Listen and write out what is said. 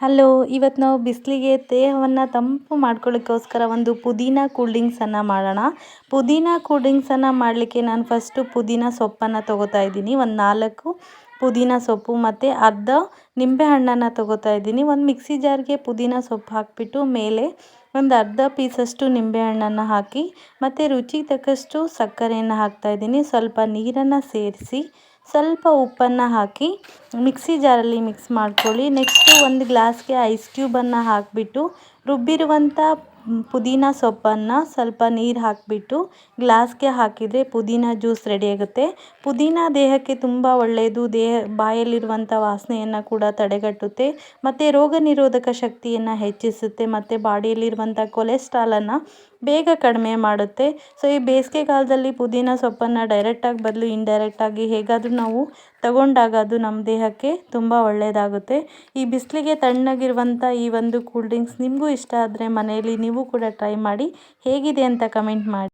Hello ಇವತ್ತು ನಾವು ಬಿಸಿಲಿಗೆ ದೇಹವನ್ನು ತಂಪು ಮಾಡ್ಕೊಳ್ಳೋಕ್ಕೋಸ್ಕರ ಒಂದು ಪುದೀನ ಕೂಲ್ ಡ್ರಿಂಕ್ಸನ್ನು ಮಾಡೋಣ. ಪುದೀನ ಕೂಲ್ ಡ್ರಿಂಕ್ಸನ್ನು ಮಾಡಲಿಕ್ಕೆ ನಾನು ಫಸ್ಟು ಪುದೀನ ಸೊಪ್ಪನ್ನು ತೊಗೋತಾ ಇದ್ದೀನಿ. ಒಂದು ನಾಲ್ಕು ಪುದೀನ ಸೊಪ್ಪು ಮತ್ತು ಅರ್ಧ ನಿಂಬೆ ಹಣ್ಣನ್ನು ತೊಗೋತಾ ಇದ್ದೀನಿ. ಒಂದು ಮಿಕ್ಸಿ ಜಾರ್ಗೆ ಪುದೀನ ಸೊಪ್ಪು ಹಾಕಿಬಿಟ್ಟು ಮೇಲೆ ಒಂದು ಅರ್ಧ ಪೀಸಷ್ಟು ನಿಂಬೆಹಣ್ಣನ್ನು ಹಾಕಿ ಮತ್ತು ರುಚಿಗೆ ತಕ್ಕಷ್ಟು ಸಕ್ಕರೆಯನ್ನು ಹಾಕ್ತಾಯಿದ್ದೀನಿ ಸ್ವಲ್ಪ ನೀರನ್ನು ಸೇರಿಸಿ ಸ್ವಲ್ಪ ಉಪ್ಪನ್ನು ಹಾಕಿ ಮಿಕ್ಸಿ ಜಾರಲ್ಲಿ ಮಿಕ್ಸ್ ಮಾಡ್ಕೊಳ್ಳಿ. ನೆಕ್ಸ್ಟು ಒಂದು ಗ್ಲಾಸ್ಗೆ ಐಸ್ ಕ್ಯೂಬನ್ನು ಹಾಕಿಬಿಟ್ಟು ರುಬ್ಬಿರುವಂಥ ಪುದೀನ ಸೊಪ್ಪನ್ನು ಸ್ವಲ್ಪ ನೀರು ಹಾಕಿಬಿಟ್ಟು ಗ್ಲಾಸ್ಗೆ ಹಾಕಿದರೆ ಪುದೀನ ಜ್ಯೂಸ್ ರೆಡಿಯಾಗುತ್ತೆ ಪುದೀನ ದೇಹಕ್ಕೆ ತುಂಬ ಒಳ್ಳೆಯದು ದೇಹ ಬಾಯಲ್ಲಿರುವಂಥ ವಾಸನೆಯನ್ನು ಕೂಡ ತಡೆಗಟ್ಟುತ್ತೆ. ಮತ್ತು ರೋಗ ನಿರೋಧಕ ಶಕ್ತಿಯನ್ನು ಹೆಚ್ಚಿಸುತ್ತೆ. ಮತ್ತು ಬಾಡಿಯಲ್ಲಿರುವಂಥ ಕೊಲೆಸ್ಟ್ರಾಲನ್ನು ಬೇಗ ಕಡಿಮೆ ಮಾಡುತ್ತೆ. ಸೊ ಈ ಬೇಸಿಗೆ ಕಾಲದಲ್ಲಿ ಪುದೀನ ಸೊಪ್ಪನ್ನು ಡೈರೆಕ್ಟಾಗಿ ಬದಲು ಇಂಡೈರೆಕ್ಟಾಗಿ ಹೇಗಾದರೂ ನಾವು ತಗೊಂಡಾಗ ಅದು ನಮ್ಮ ದೇಹಕ್ಕೆ ತುಂಬ ಒಳ್ಳೆಯದಾಗುತ್ತೆ ಈ ಬಿಸಿಲಿಗೆ ತಣ್ಣಗಿರುವಂಥ ಈ ಒಂದು ಕೂಲ್ ಡ್ರಿಂಕ್ಸ್ ನಿಮಗೂ ಇಷ್ಟ ಆದರೆ ಮನೆಯಲ್ಲಿ ನೀವು ಕೂಡ ಟ್ರೈ ಮಾಡಿ. ಹೇಗಿದೆ ಅಂತ ಕಮೆಂಟ್ ಮಾಡಿ.